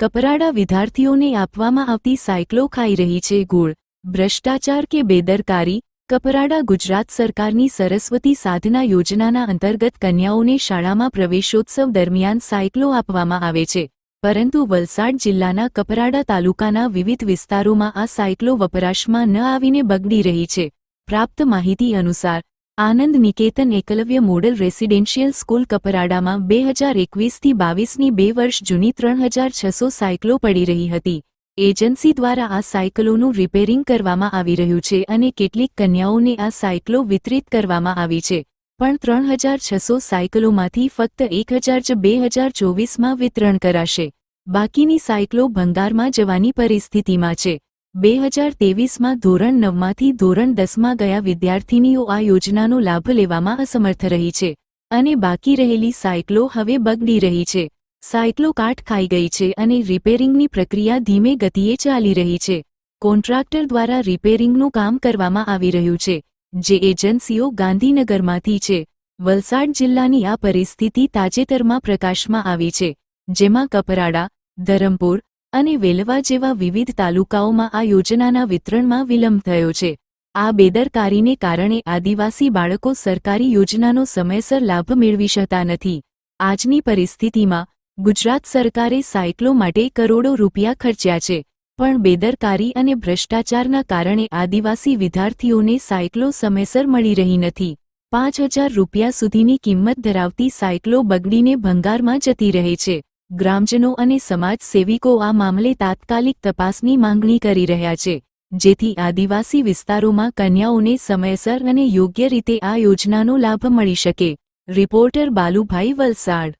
કપરાડા વિદ્યાર્થીઓને આપવામાં આવતી સાયકલો ખાઈ રહી છે ગોળ, ભ્રષ્ટાચાર કે બેદરકારી, કપરાડા ગુજરાત સરકારની સરસ્વતી સાધના યોજનાના અંતર્ગત કન્યાઓને શાળામાં પ્રવેશોત્સવ દરમિયાન સાયકલો આપવામાં આવે છે, પરંતુ વલસાડ જિલ્લાના કપરાડા તાલુકાના વિવિધ વિસ્તારોમાં આ સાયકલો વપરાશમાં ન આવીને બગડી રહી છે, પ્રાપ્ત માહિતી અનુસાર Anand Niketan Eklavya model residential school કપરાડામાં બે હજાર એકવીસથી બાવીસની બે વર્ષ જૂની ત્રણ હજાર છસો સાયકલો પડી રહી હતી. એજન્સી દ્વારા આ સાયકલોનું રિપેરિંગ કરવામાં આવી રહ્યું છે અને કેટલીક કન્યાઓને આ સાયકલો વિતરિત કરવામાં આવી છે. પણ ત્રણ હજાર છસો સાયકલોમાંથી ફક્ત એક હજાર જ બે હજાર ચોવીસમાં વિતરણ કરાશે. બાકીની સાયકલો ભંગારમાં જવાની પરિસ્થિતિમાં છે. બે હજાર તેવીસમાં ધોરણ નવમાંથી ધોરણ દસમાં ગયા વિદ્યાર્થીનીઓ આ યોજનાનો લાભ લેવામાં અસમર્થ રહી છે અને બાકી રહેલી સાયકલો હવે બગડી રહી છે. સાયકલો કાટ ખાઈ ગઈ છે અને રિપેરિંગની પ્રક્રિયા ધીમે ગતિએ ચાલી રહી છે. કોન્ટ્રાક્ટર દ્વારા રિપેરિંગનું કામ કરવામાં આવી રહ્યું છે, જે એજન્સીઓ ગાંધીનગરમાંથી છે. વલસાડ જિલ્લાની આ પરિસ્થિતિ તાજેતરમાં પ્રકાશમાં આવી છે, જેમાં કપરાડા, ધરમપુર અને વેલવા જેવા વિવિધ તાલુકાઓમાં આ યોજનાના વિતરણમાં વિલંબ થયો છે. આ બેદરકારીને કારણે આદિવાસી બાળકો સરકારી યોજનાનો સમયસર લાભ મેળવી શકતા નથી. આજની પરિસ્થિતિમાં ગુજરાત સરકારે સાયકલો માટે કરોડો રૂપિયા ખર્ચ્યા છે, પણ બેદરકારી અને ભ્રષ્ટાચારના કારણે આદિવાસી વિદ્યાર્થીઓને સાયકલો સમયસર મળી રહી નથી. પાંચ હજાર રૂપિયા સુધીની કિંમત ધરાવતી સાયકલો બગડીને ભંગારમાં જતી રહે છે. ગ્રામજનો અને સમાજ સેવિકો આ મામલે તાત્કાલિક તપાસની માંગણી કરી રહ્યા છે. જેથી આદિવાસી વિસ્તારોમાં કન્યાઓને સમયસર અને યોગ્ય રીતે આ યોજનાનો લાભ મળી શકે. રિપોર્ટર બાલુભાઈ વલસાડ.